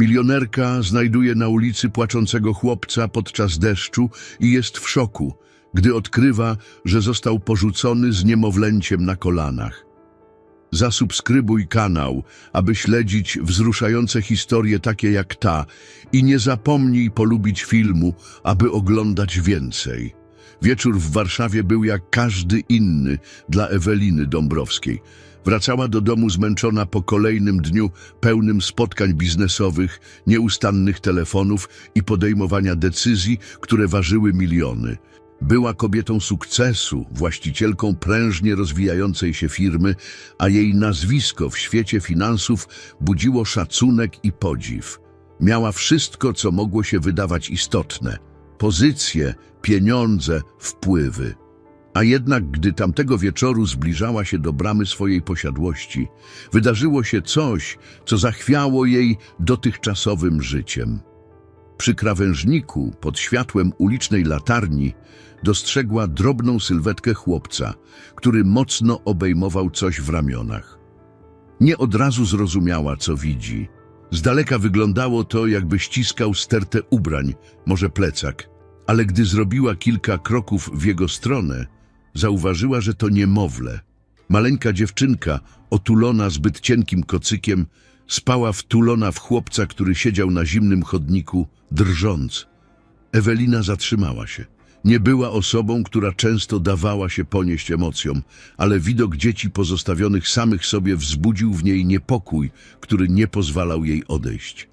Milionerka znajduje na ulicy płaczącego chłopca podczas deszczu i jest w szoku, gdy odkrywa, że został porzucony z niemowlęciem na kolanach. Zasubskrybuj kanał, aby śledzić wzruszające historie takie jak ta i nie zapomnij polubić filmu, aby oglądać więcej. Wieczór w Warszawie był jak każdy inny dla Eweliny Dąbrowskiej. Wracała do domu zmęczona po kolejnym dniu pełnym spotkań biznesowych, nieustannych telefonów i podejmowania decyzji, które ważyły miliony. Była kobietą sukcesu, właścicielką prężnie rozwijającej się firmy, a jej nazwisko w świecie finansów budziło szacunek i podziw. Miała wszystko, co mogło się wydawać istotne: pozycje, pieniądze, wpływy. A jednak, gdy tamtego wieczoru zbliżała się do bramy swojej posiadłości, wydarzyło się coś, co zachwiało jej dotychczasowym życiem. Przy krawężniku, pod światłem ulicznej latarni, dostrzegła drobną sylwetkę chłopca, który mocno obejmował coś w ramionach. Nie od razu zrozumiała, co widzi. Z daleka wyglądało to, jakby ściskał stertę ubrań, może plecak, ale gdy zrobiła kilka kroków w jego stronę, zauważyła, że to niemowlę. Maleńka dziewczynka, otulona zbyt cienkim kocykiem, spała wtulona w chłopca, który siedział na zimnym chodniku, drżąc. Ewelina zatrzymała się. Nie była osobą, która często dawała się ponieść emocjom, ale widok dzieci pozostawionych samych sobie wzbudził w niej niepokój, który nie pozwalał jej odejść.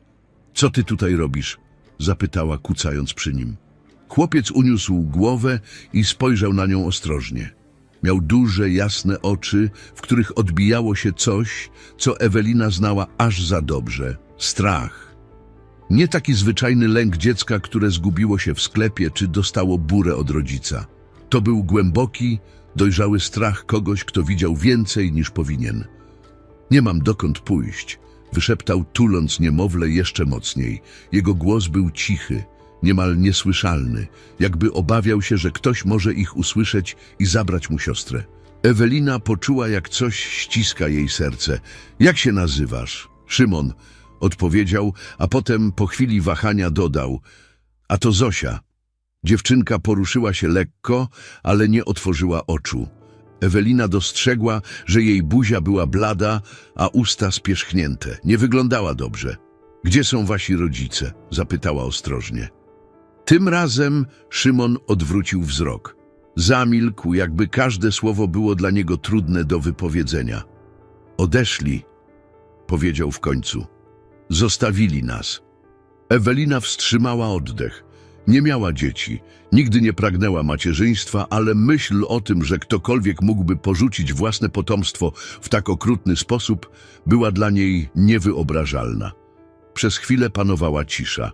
Co ty tutaj robisz? zapytała, kucając przy nim. Chłopiec uniósł głowę i spojrzał na nią ostrożnie. Miał duże, jasne oczy, w których odbijało się coś, co Ewelina znała aż za dobrze strach. Nie taki zwyczajny lęk dziecka, które zgubiło się w sklepie czy dostało burę od rodzica. To był głęboki, dojrzały strach kogoś, kto widział więcej niż powinien. Nie mam dokąd pójść, wyszeptał, tuląc niemowlę jeszcze mocniej. Jego głos był cichy, niemal niesłyszalny, jakby obawiał się, że ktoś może ich usłyszeć i zabrać mu siostrę. Ewelina poczuła, jak coś ściska jej serce. Jak się nazywasz? Szymon, odpowiedział, a potem po chwili wahania dodał. A to Zosia. Dziewczynka poruszyła się lekko, ale nie otworzyła oczu. Ewelina dostrzegła, że jej buzia była blada, a usta spierzchnięte. Nie wyglądała dobrze. Gdzie są wasi rodzice? zapytała ostrożnie. Tym razem Szymon odwrócił wzrok. Zamilkł, jakby każde słowo było dla niego trudne do wypowiedzenia. Odeszli, powiedział w końcu. Zostawili nas. Ewelina wstrzymała oddech. Nie miała dzieci, nigdy nie pragnęła macierzyństwa, ale myśl o tym, że ktokolwiek mógłby porzucić własne potomstwo w tak okrutny sposób, była dla niej niewyobrażalna. Przez chwilę panowała cisza.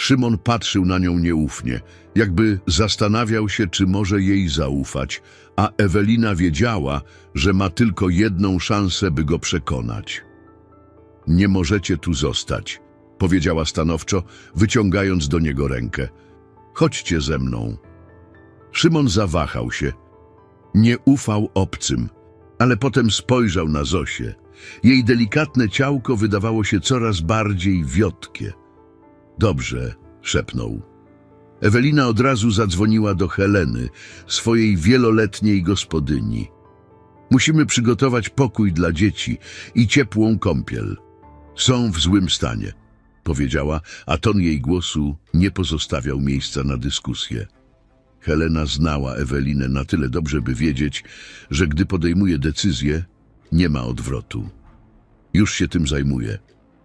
Szymon patrzył na nią nieufnie, jakby zastanawiał się, czy może jej zaufać, a Ewelina wiedziała, że ma tylko jedną szansę, by go przekonać. Nie możecie tu zostać, powiedziała stanowczo, wyciągając do niego rękę. Chodźcie ze mną. Szymon zawahał się. Nie ufał obcym, ale potem spojrzał na Zosię. Jej delikatne ciałko wydawało się coraz bardziej wiotkie. Dobrze, szepnął. Ewelina od razu zadzwoniła do Heleny, swojej wieloletniej gospodyni. Musimy przygotować pokój dla dzieci i ciepłą kąpiel. Są w złym stanie, powiedziała, a ton jej głosu nie pozostawiał miejsca na dyskusję. Helena znała Ewelinę na tyle dobrze, by wiedzieć, że gdy podejmuje decyzję, nie ma odwrotu. Już się tym zajmuję.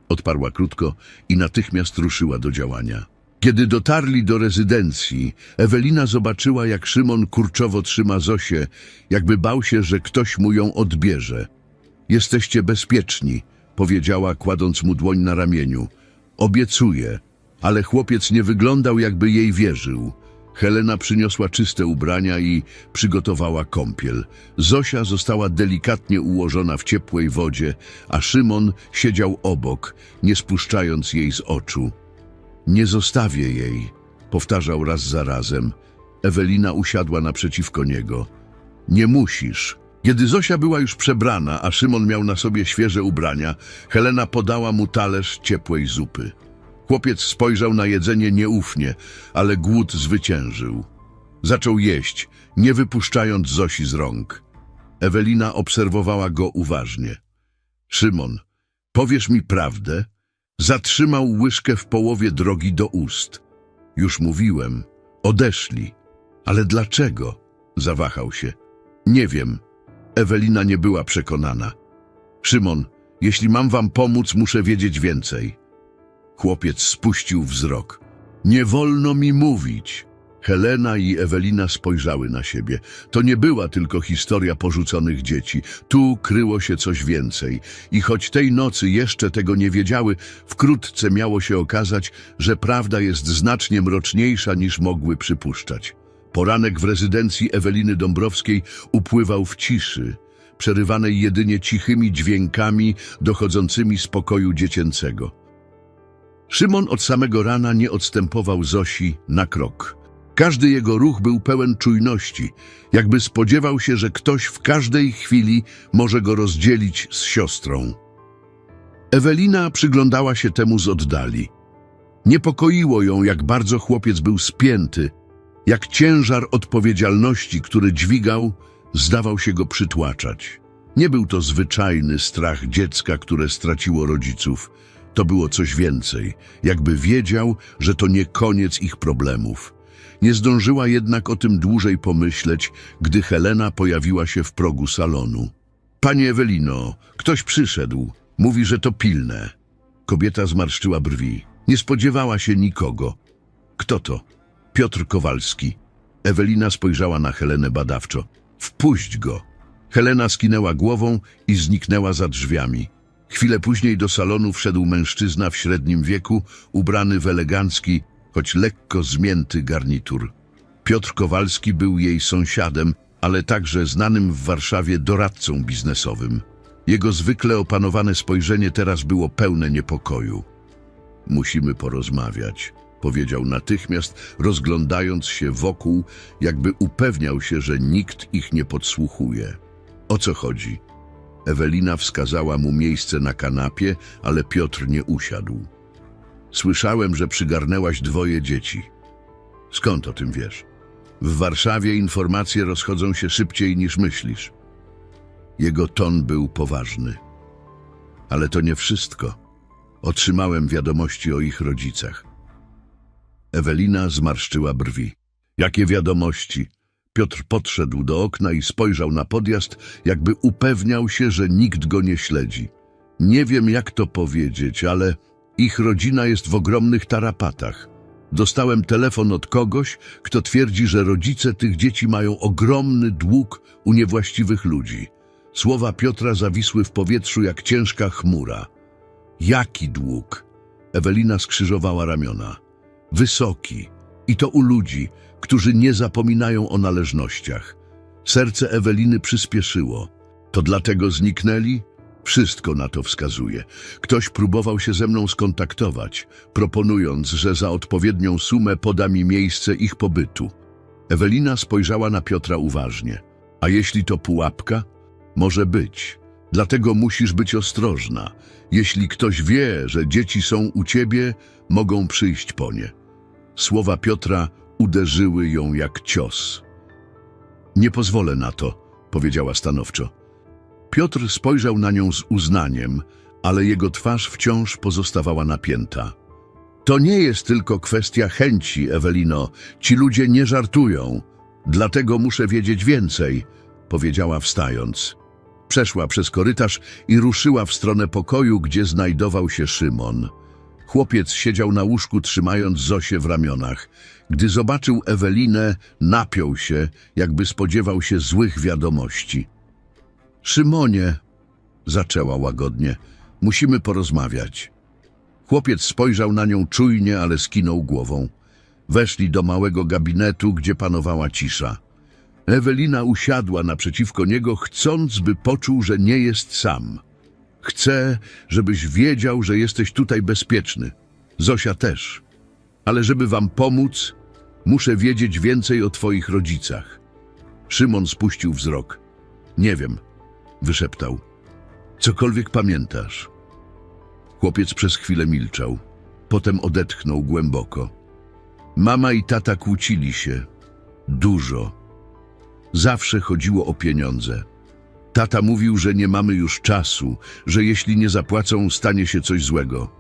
Odparła krótko i natychmiast ruszyła do działania. Kiedy dotarli do rezydencji, Ewelina zobaczyła, jak Szymon kurczowo trzyma Zosię, jakby bał się, że ktoś mu ją odbierze. Jesteście bezpieczni, powiedziała, kładąc mu dłoń na ramieniu. Obiecuję, ale chłopiec nie wyglądał, jakby jej wierzył. Helena przyniosła czyste ubrania i przygotowała kąpiel. Zosia została delikatnie ułożona w ciepłej wodzie, a Szymon siedział obok, nie spuszczając jej z oczu. Nie zostawię jej, powtarzał raz za razem. Ewelina usiadła naprzeciwko niego. Nie musisz, Kiedy Zosia była już przebrana, a Szymon miał na sobie świeże ubrania, Helena podała mu talerz ciepłej zupy. Chłopiec spojrzał na jedzenie nieufnie, ale głód zwyciężył. Zaczął jeść, nie wypuszczając Zosi z rąk. Ewelina obserwowała go uważnie. Szymon, powiesz mi prawdę? Zatrzymał łyżkę w połowie drogi do ust. Już mówiłem, odeszli. Ale dlaczego? Zawahał się. Nie wiem. Ewelina nie była przekonana. Szymon, jeśli mam wam pomóc, muszę wiedzieć więcej. Chłopiec spuścił wzrok. Nie wolno mi mówić. Helena i Ewelina spojrzały na siebie. To nie była tylko historia porzuconych dzieci. Tu kryło się coś więcej. I choć tej nocy jeszcze tego nie wiedziały, wkrótce miało się okazać, że prawda jest znacznie mroczniejsza niż mogły przypuszczać. Poranek w rezydencji Eweliny Dąbrowskiej upływał w ciszy, przerywanej jedynie cichymi dźwiękami dochodzącymi z pokoju dziecięcego. Szymon od samego rana nie odstępował Zosi na krok. Każdy jego ruch był pełen czujności, jakby spodziewał się, że ktoś w każdej chwili może go rozdzielić z siostrą. Ewelina przyglądała się temu z oddali. Niepokoiło ją, jak bardzo chłopiec był spięty, jak ciężar odpowiedzialności, który dźwigał, zdawał się go przytłaczać. Nie był to zwyczajny strach dziecka, które straciło rodziców. To było coś więcej, jakby wiedział, że to nie koniec ich problemów. Nie zdążyła jednak o tym dłużej pomyśleć, gdy Helena pojawiła się w progu salonu. Panie Ewelino, ktoś przyszedł. Mówi, że to pilne. Kobieta zmarszczyła brwi. Nie spodziewała się nikogo. Kto to? Piotr Kowalski. Ewelina spojrzała na Helenę badawczo. Wpuść go. Helena skinęła głową i zniknęła za drzwiami. Chwilę później do salonu wszedł mężczyzna w średnim wieku, ubrany w elegancki, choć lekko zmięty garnitur. Piotr Kowalski był jej sąsiadem, ale także znanym w Warszawie doradcą biznesowym. Jego zwykle opanowane spojrzenie teraz było pełne niepokoju. Musimy porozmawiać, powiedział natychmiast, rozglądając się wokół, jakby upewniał się, że nikt ich nie podsłuchuje. O co chodzi? Ewelina wskazała mu miejsce na kanapie, ale Piotr nie usiadł. Słyszałem, że przygarnęłaś dwoje dzieci. Skąd o tym wiesz? W Warszawie informacje rozchodzą się szybciej niż myślisz. Jego ton był poważny. Ale to nie wszystko. Otrzymałem wiadomości o ich rodzicach. Ewelina zmarszczyła brwi. Jakie wiadomości? Piotr podszedł do okna i spojrzał na podjazd, jakby upewniał się, że nikt go nie śledzi. Nie wiem, jak to powiedzieć, ale ich rodzina jest w ogromnych tarapatach. Dostałem telefon od kogoś, kto twierdzi, że rodzice tych dzieci mają ogromny dług u niewłaściwych ludzi. Słowa Piotra zawisły w powietrzu jak ciężka chmura. Jaki dług? Ewelina skrzyżowała ramiona. Wysoki. I to u ludzi, którzy nie zapominają o należnościach. Serce Eweliny przyspieszyło. To dlatego zniknęli? Wszystko na to wskazuje. Ktoś próbował się ze mną skontaktować, proponując, że za odpowiednią sumę poda mi miejsce ich pobytu. Ewelina spojrzała na Piotra uważnie. A jeśli to pułapka? Może być. Dlatego musisz być ostrożna. Jeśli ktoś wie, że dzieci są u ciebie, mogą przyjść po nie. Słowa Piotra uderzyły ją jak cios. Nie pozwolę na to, powiedziała stanowczo. Piotr spojrzał na nią z uznaniem, ale jego twarz wciąż pozostawała napięta. To nie jest tylko kwestia chęci, Ewelino. Ci ludzie nie żartują. Dlatego muszę wiedzieć więcej, powiedziała wstając. Przeszła przez korytarz i ruszyła w stronę pokoju, gdzie znajdował się Szymon. Chłopiec siedział na łóżku, trzymając Zosię w ramionach. Gdy zobaczył Ewelinę, napiął się, jakby spodziewał się złych wiadomości. Szymonie, zaczęła łagodnie, musimy porozmawiać. Chłopiec spojrzał na nią czujnie, ale skinął głową. Weszli do małego gabinetu, gdzie panowała cisza. Ewelina usiadła naprzeciwko niego, chcąc, by poczuł, że nie jest sam. Chcę, żebyś wiedział, że jesteś tutaj bezpieczny. Zosia też. Ale żeby wam pomóc, muszę wiedzieć więcej o twoich rodzicach. Szymon spuścił wzrok. Nie wiem, wyszeptał. Cokolwiek pamiętasz. Chłopiec przez chwilę milczał. Potem odetchnął głęboko. Mama i tata kłócili się. Dużo. Zawsze chodziło o pieniądze. Tata mówił, że nie mamy już czasu, że jeśli nie zapłacą, stanie się coś złego.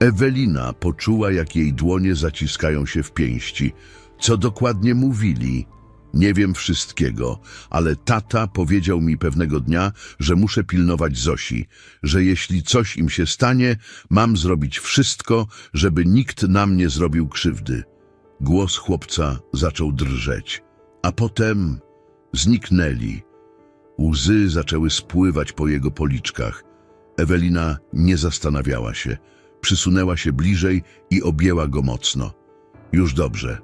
Ewelina poczuła, jak jej dłonie zaciskają się w pięści. Co dokładnie mówili? Nie wiem wszystkiego, ale tata powiedział mi pewnego dnia, że muszę pilnować Zosi, że jeśli coś im się stanie, mam zrobić wszystko, żeby nikt nam nie zrobił krzywdy. Głos chłopca zaczął drżeć, a potem zniknęli. Łzy zaczęły spływać po jego policzkach. Ewelina nie zastanawiała się. Przysunęła się bliżej i objęła go mocno. Już dobrze.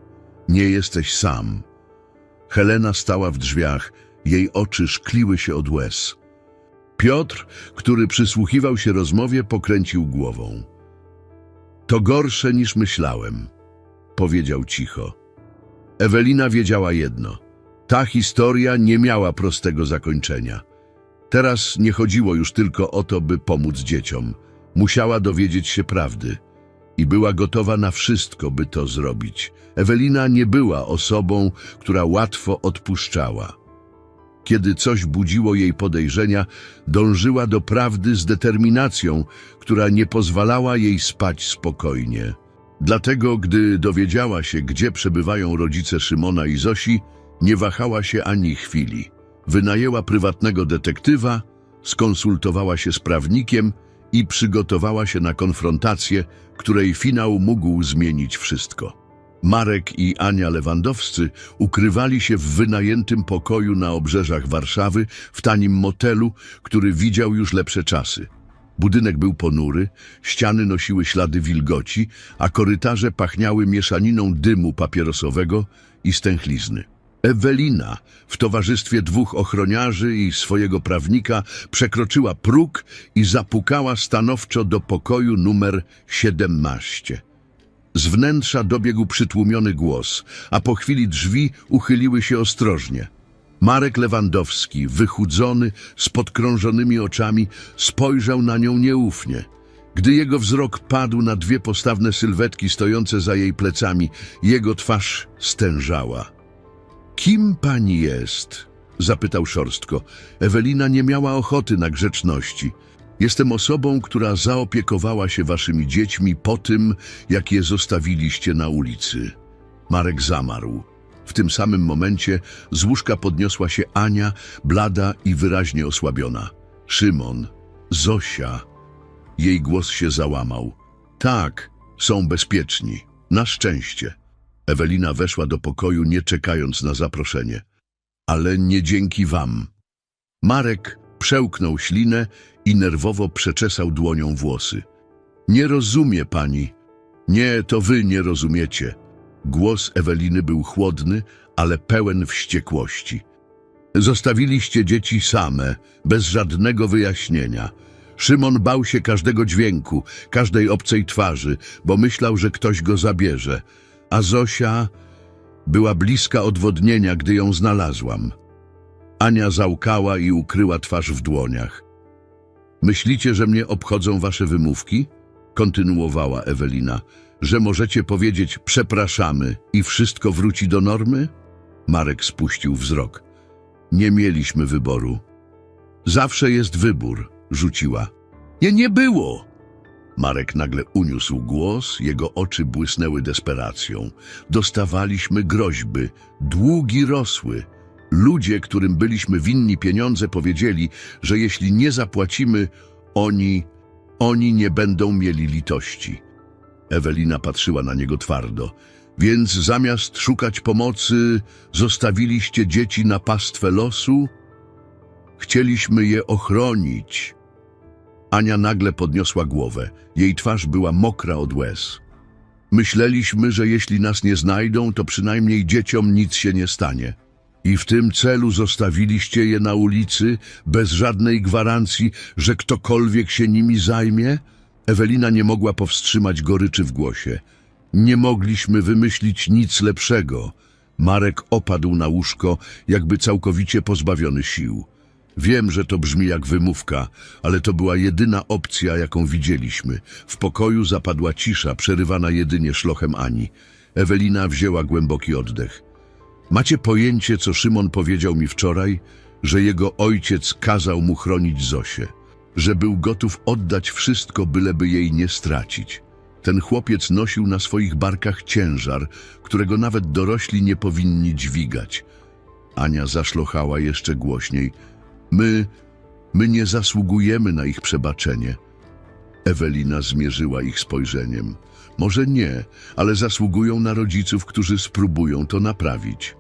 Nie jesteś sam. Helena stała w drzwiach. Jej oczy szkliły się od łez. Piotr, który przysłuchiwał się rozmowie, pokręcił głową. To gorsze niż myślałem, powiedział cicho. Ewelina wiedziała jedno. Ta historia nie miała prostego zakończenia. Teraz nie chodziło już tylko o to, by pomóc dzieciom. Musiała dowiedzieć się prawdy i była gotowa na wszystko, by to zrobić. Ewelina nie była osobą, która łatwo odpuszczała. Kiedy coś budziło jej podejrzenia, dążyła do prawdy z determinacją, która nie pozwalała jej spać spokojnie. Dlatego, gdy dowiedziała się, gdzie przebywają rodzice Szymona i Zosi, nie wahała się ani chwili. Wynajęła prywatnego detektywa, skonsultowała się z prawnikiem i przygotowała się na konfrontację, której finał mógł zmienić wszystko. Marek i Ania Lewandowscy ukrywali się w wynajętym pokoju na obrzeżach Warszawy, w tanim motelu, który widział już lepsze czasy. Budynek był ponury, ściany nosiły ślady wilgoci, a korytarze pachniały mieszaniną dymu papierosowego i stęchlizny. Ewelina w towarzystwie dwóch ochroniarzy i swojego prawnika przekroczyła próg i zapukała stanowczo do pokoju numer 17. Z wnętrza dobiegł przytłumiony głos, a po chwili drzwi uchyliły się ostrożnie. Marek Lewandowski, wychudzony, z podkrążonymi oczami, spojrzał na nią nieufnie. Gdy jego wzrok padł na dwie postawne sylwetki stojące za jej plecami, jego twarz stężała. Kim pani jest? Zapytał szorstko. Ewelina nie miała ochoty na grzeczności. Jestem osobą, która zaopiekowała się waszymi dziećmi po tym, jak je zostawiliście na ulicy. Marek zamarł. W tym samym momencie z łóżka podniosła się Ania, blada i wyraźnie osłabiona. Szymon, Zosia. Jej głos się załamał. Tak, są bezpieczni. Na szczęście. Ewelina weszła do pokoju, nie czekając na zaproszenie. Ale nie dzięki wam. Marek przełknął ślinę i nerwowo przeczesał dłonią włosy. Nie rozumie pani. Nie, to wy nie rozumiecie. Głos Eweliny był chłodny, ale pełen wściekłości. Zostawiliście dzieci same, bez żadnego wyjaśnienia. Szymon bał się każdego dźwięku, każdej obcej twarzy, bo myślał, że ktoś go zabierze. A Zosia była bliska odwodnienia, gdy ją znalazłam. Ania załkała i ukryła twarz w dłoniach. Myślicie, że mnie obchodzą wasze wymówki? Kontynuowała Ewelina. Że możecie powiedzieć przepraszamy i wszystko wróci do normy? Marek spuścił wzrok. Nie mieliśmy wyboru. Zawsze jest wybór, rzuciła. Nie, nie było! Marek nagle uniósł głos, jego oczy błysnęły desperacją. Dostawaliśmy groźby, długi rosły. Ludzie, którym byliśmy winni pieniądze, powiedzieli, że jeśli nie zapłacimy, oni, oni nie będą mieli litości. Ewelina patrzyła na niego twardo. Więc zamiast szukać pomocy, zostawiliście dzieci na pastwę losu? Chcieliśmy je ochronić. Ania nagle podniosła głowę. Jej twarz była mokra od łez. Myśleliśmy, że jeśli nas nie znajdą, to przynajmniej dzieciom nic się nie stanie. I w tym celu zostawiliście je na ulicy, bez żadnej gwarancji, że ktokolwiek się nimi zajmie? Ewelina nie mogła powstrzymać goryczy w głosie. Nie mogliśmy wymyślić nic lepszego. Marek opadł na łóżko, jakby całkowicie pozbawiony sił. Wiem, że to brzmi jak wymówka, ale to była jedyna opcja, jaką widzieliśmy. W pokoju zapadła cisza, przerywana jedynie szlochem Ani. Ewelina wzięła głęboki oddech. Macie pojęcie, co Szymon powiedział mi wczoraj? Że jego ojciec kazał mu chronić Zosię. Że był gotów oddać wszystko, byleby jej nie stracić. Ten chłopiec nosił na swoich barkach ciężar, którego nawet dorośli nie powinni dźwigać. Ania zaszlochała jeszcze głośniej. My, my nie zasługujemy na ich przebaczenie. Ewelina zmierzyła ich spojrzeniem. Może nie, ale zasługują na rodziców, którzy spróbują to naprawić.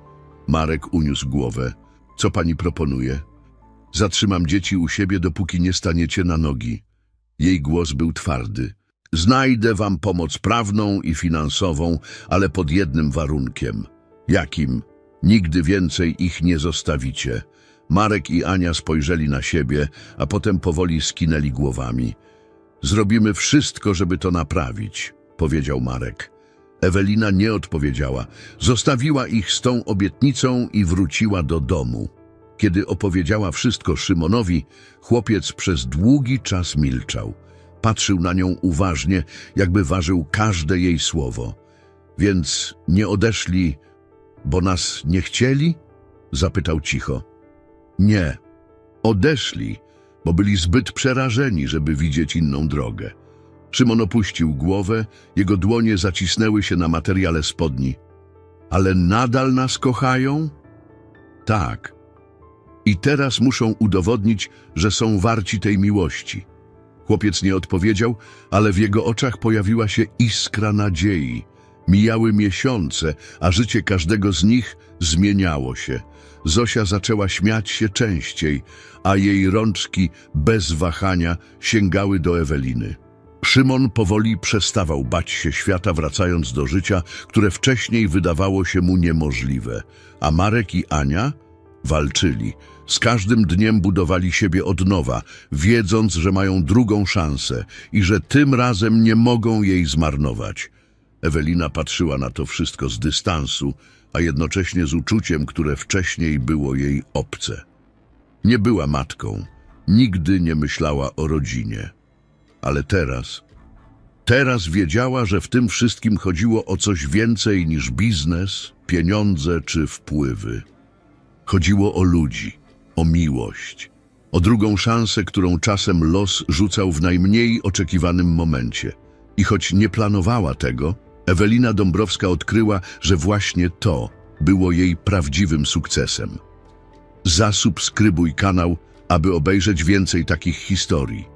Marek uniósł głowę. Co pani proponuje? Zatrzymam dzieci u siebie, dopóki nie staniecie na nogi. Jej głos był twardy. Znajdę wam pomoc prawną i finansową, ale pod jednym warunkiem. Jakim? Nigdy więcej ich nie zostawicie. Marek i Ania spojrzeli na siebie, a potem powoli skinęli głowami. Zrobimy wszystko, żeby to naprawić, powiedział Marek. Ewelina nie odpowiedziała. Zostawiła ich z tą obietnicą i wróciła do domu. Kiedy opowiedziała wszystko Szymonowi, chłopiec przez długi czas milczał. Patrzył na nią uważnie, jakby ważył każde jej słowo. Więc nie odeszli, bo nas nie chcieli? Zapytał cicho. Nie. Odeszli, bo byli zbyt przerażeni, żeby widzieć inną drogę. Szymon opuścił głowę, jego dłonie zacisnęły się na materiale spodni. Ale nadal nas kochają? Tak. I teraz muszą udowodnić, że są warci tej miłości. Chłopiec nie odpowiedział, ale w jego oczach pojawiła się iskra nadziei. Mijały miesiące, a życie każdego z nich zmieniało się. Zosia zaczęła śmiać się częściej, a jej rączki bez wahania sięgały do Eweliny. Szymon powoli przestawał bać się świata, wracając do życia, które wcześniej wydawało się mu niemożliwe. A Marek i Ania walczyli. Z każdym dniem budowali siebie od nowa, wiedząc, że mają drugą szansę i że tym razem nie mogą jej zmarnować. Ewelina patrzyła na to wszystko z dystansu, a jednocześnie z uczuciem, które wcześniej było jej obce. Nie była matką, nigdy nie myślała o rodzinie. Ale teraz, teraz wiedziała, że w tym wszystkim chodziło o coś więcej niż biznes, pieniądze czy wpływy. Chodziło o ludzi, o miłość, o drugą szansę, którą czasem los rzucał w najmniej oczekiwanym momencie. I choć nie planowała tego, Ewelina Dąbrowska odkryła, że właśnie to było jej prawdziwym sukcesem. Zasubskrybuj kanał, aby obejrzeć więcej takich historii.